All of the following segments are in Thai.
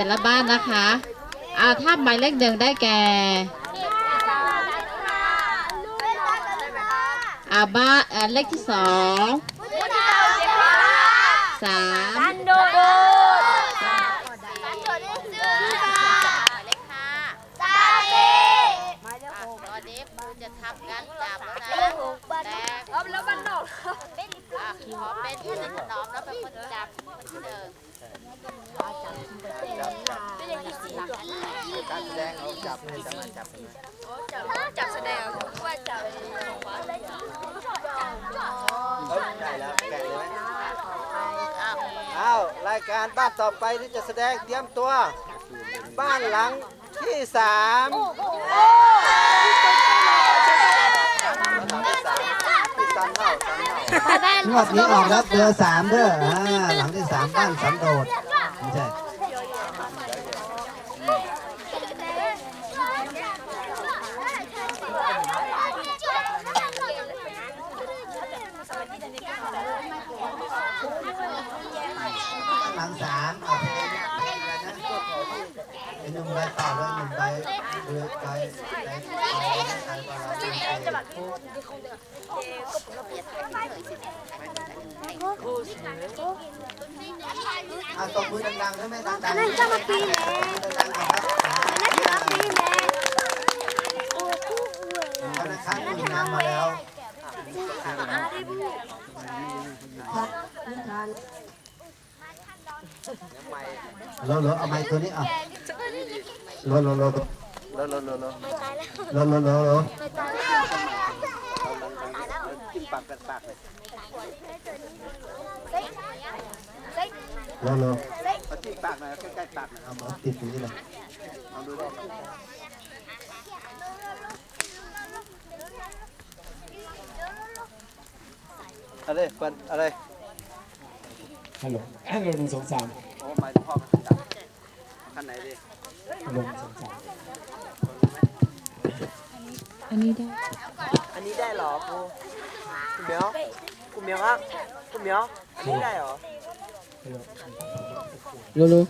แต่ละบ้านนะคะอ่าถ้าหมายเลขหนึ่งได้แก่อ่าบ้านอ่าเลขที่สองสามสันโดษสันโดษนี่ชื่อเล็กค่ะซาเล่ตอนนี้คุณจะทำการจับแล้วนะแต่แล้วมันดอกเป็นขอเป็นผู้ที่ถนอมแล้วเป็นคนจับคนที่หนึ่ง การแสดงเราจับให้สามารถจับได้ไหมจับแสดงว่าจับเอ้ยได้แล้วแกะเลยไหมอ้าวรายการบ้านต่อไปที่จะแสดงเตรียมตัว บ้านหลังที่สามหลังที่สามที่สันเท่าสันเท่างวดนี้ออกแล้วเบอร์สามเด้อ อ่าหลังที่สามบ้านสันโดษไม่ใช่ หลังสามเอาเพลงเพลงอะไรนะเป็น หนึ่งใบปล่าเลยหนึ่งใบเรือใบใบใบใบปลาอะตบมือดังๆได้ไหมดังๆอันนั้นจะมาปีแล้ดังๆครับอันนั้นจะมาปีแล้ธนาคารมีนามมาแล้วโลโลเอาไม้ตัวนี้ อะโลโลโลโลโลโลโลโลโลโลโลโลกินปากกันปากเลยโลโลเอาที่ปากหน่อยใกล้ๆปากหน่อยเอามาติดตรงนี้เลยเอาดูได้อะไรเปิดอะไร ฮัลโหลฮัลโหลหนึ่งสองสามโอ้หมายถึงพ่อมันจับขั้นไหนดิฮัลโหลหนึ่งสองสามอันนี้ได้เหรอครูคุณเหมียวคุณเหมียวครับคุณเหมียวอันนี้ได้เหรอฮัลโหลรู้รู้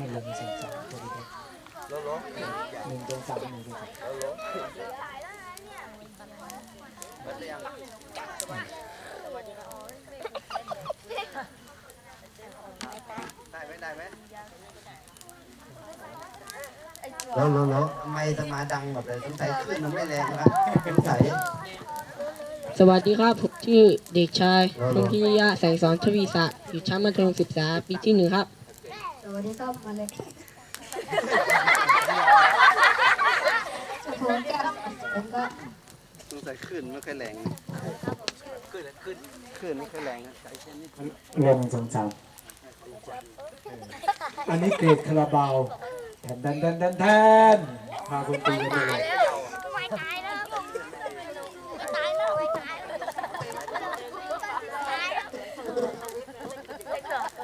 ฮัลโหลหนึ่งสองสามสวัสดีครับโลโลหนึ่งสองสามหนึ่งสองสามเปิดหรือยัง ได้ไหมได้ไหมโลโลโลไม่สมาดังหมดเลยสงสัยขึ้นมันไม่แรงนะสงสัยสวัสดีครับผมชื่อเด็กชายพงพิยะแสงสอนทวีศักดิ์อยู่ชั้นมัธยมศึกษาปีที่หนึ่งครับ สวัสดีครับมาเลยผมแก้วผมก็สงสัยขึ้นไม่ค่อยแรงขึ้นขึ้นขึ้นไม่ค่อยแรงนะใจเช่นนี้ฮัลโหลหนึ่งสองสาม อันนี้เกรดคาราบาวแทนแทนแทนแทนแทนพาคนตีกันไปเลยไม่ตายแล้วไม่ตายแล้วไม่ตายแล้ว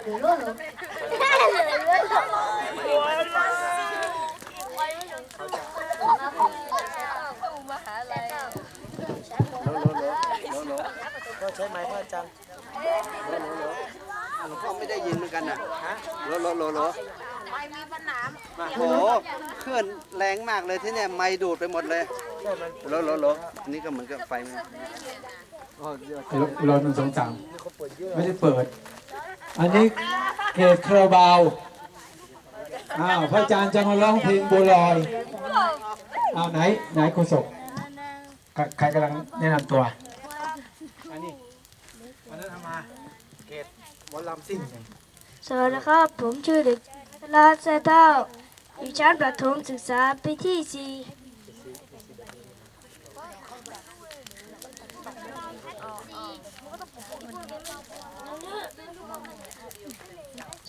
หรือรู้หรือหรือรู้มหาลัย โลโลโลโลโล ก็ใช้ไม้พ่อจัง หลวงพ่อไม่ได้ยินเหมือนกันนะฮะโลโลโลโลไม่มีปัญหามาโหเคลื่อนแรงมากเลยที่เนี่ยไม่ดูดไปหมดเลยโลโลโลอันนี้ก็เหมือนกับไฟมันอ๋อเดี๋ยวฮัลโหลฮัลโหลหนึ่งสองสามไม่ได้เปิด อันนี้เกรดคาราบาวอ้าวพระอาจารย์จะมาร้องเพลงบัวลอยอ้าวไหนไหนโฆษกใครใครกำลังแนะนำตัวอันนี้วันนั้นทำมาเกตบอลลำซิ่ง สวัสดีครับ ผมชื่อเด็กลาดแซเต้าอยู่ชั้นประถมศึกษาปีที่สี่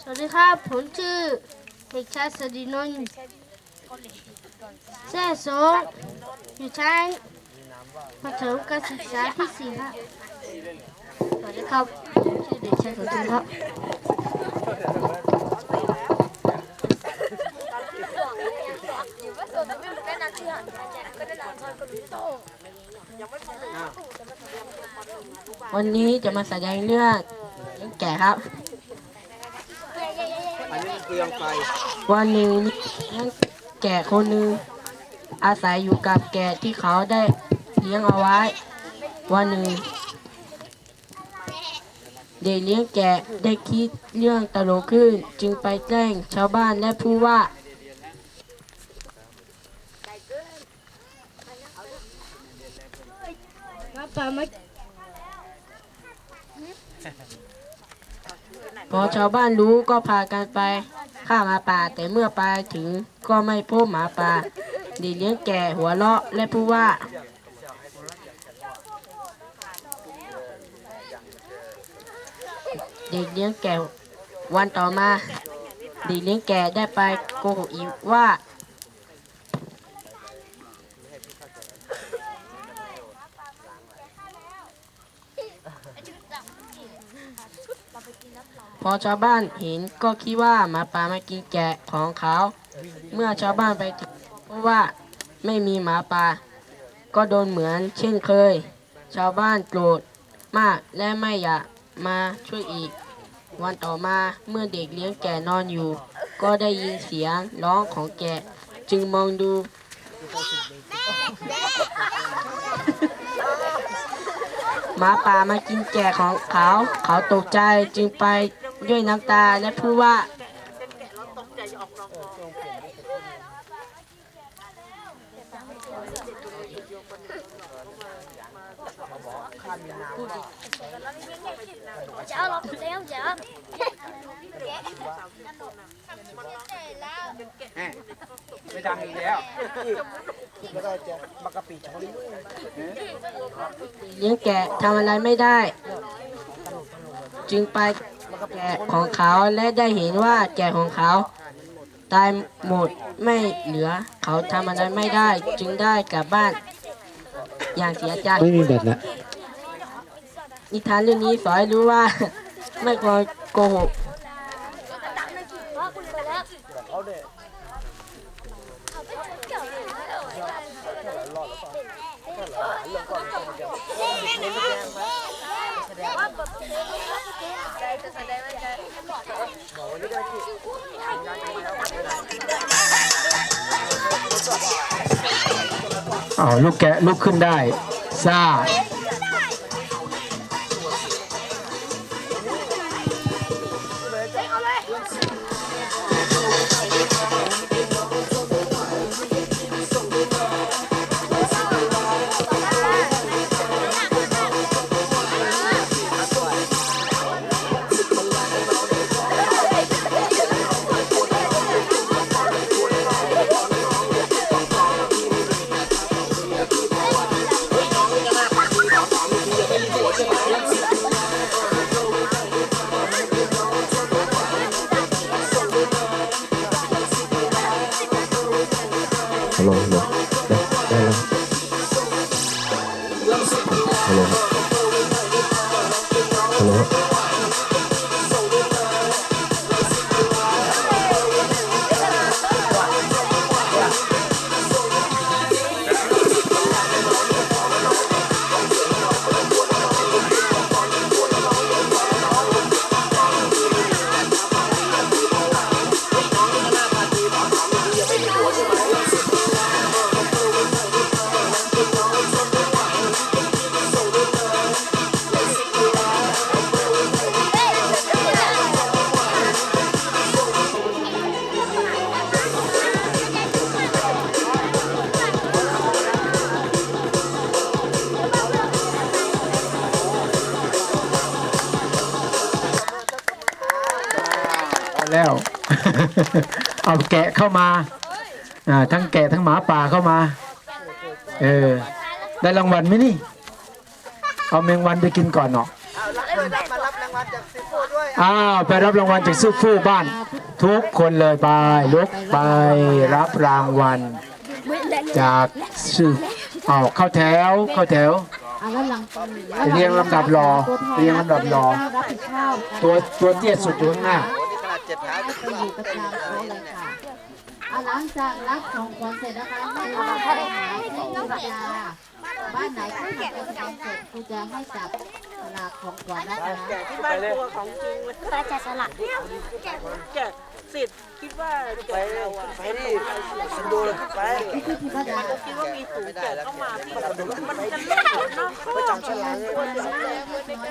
สวัสดีครับ ผมชื่อเด็กชายสดินนท์แซ่สงอยู่ชั้นประถมการศึกษาที่สี่ครับสวัสดีครับผมชื่อเด็กชายสดินครับ วันนี้จะมาแสดงเรื่องเลี้ยงแก่ครับ อันนี้เปลืองไฟวันหนึ่งแกะคนหนึ่งอาศัยอยู่กับแกะที่เขาได้เลี้ยงเอาไว้ วันหนึ่ง เด็กเลี้ยงแกะได้คิดเรื่องตลกขึ้น จึงไปแจ้งชาวบ้านและผู้ว่าป่ามาพอชาวบ้านรู้ก็พากันไปฆ่าหมาป่าแต่เมื่อไปถึงก็ไม่พบหมาป่าเด็กเลี้ยงแก่หัวเราะและผู้ว่า เด็กเลี้ยงแก่วันต่อมา เด็กเลี้ยงแก่ได้ไปโกหกอีกว่า พอชาวบ้านเห็นก็คิดว่าหมาป่ามากินแกะของเขา เมื่อชาวบ้านไปถึงพราะว่าไม่มีหมาป่า ก็โดนเหมือนเช่นเคย ชาวบ้านโกรธมากและไม่อยาก มาช่วยอีก วันต่อมาเมื่อเด็กเลี้ยงแกะนอนอยู่ ก็ได้ยินเสียงร้องของแกะ จึงมองดูหมาป่ามากินแกะของเขา เขาตกใจจึงไปด้วยน้ำตาและพูดว่า Chở lọc đéo chở ไม่ดังอีกแล้วแล้วก็จะมากะปิชอลิเลี้ยงแกะทำอะไรไม่ได้ จึงไปแกะของเขาและได้เห็นว่าแกะของเขาตายหมดไม่เหลือ เขาทำอะไรไม่ได้ จึงได้กลับบ้าน อย่างเสียใจ ไม่มีแบตละ นิทานเรื่องนี้สอนให้รู้ว่า ไม่ควรโกหกเอาลูกแกะลุกขึ้นได้ ซ่า แล้ว เอาแกะเข้ามาอ่าทั้งแกะทั้งหมาป่าเข้ามา เออ ได้รางวัลไหมนี่ เอาแมงวันไปกินก่อนเนาะเอารับมารับรางวัลจากซิโก้ด้วยอ้าวไปรับรางวัลจากซูฟูบ้าน ทุกคนเลยไปลุกไปรับรางวัล จากซูเอาเข้าแถวเข้าแถวแล้วเรียงลำดับรอเรียงลำดับรอตัวตัวเตี้ยสุดอยู่ข้างหน้า โอ้นี่ขนาดเจ็ดขาจะไปอยู่ประจำโต๊ะเลยค่ะอะหลังจากรับของขวัญเสร็จนะคะให้เราไปหาผู้ยาบ้านไหนที่เก็บของเสร็จครูจะให้จับสลากของขวัญนะคะแกที่บ้านตัวของจริงเลยก็จะสลักเนี่ยแกสิทธิ์คิดว่าไปไปดิฉันดูเลยไปพี่พี่พี่พระดาคิดว่ามีสูงแกเข้ามาที่มันจะเล่นเนาะประจำฉลาก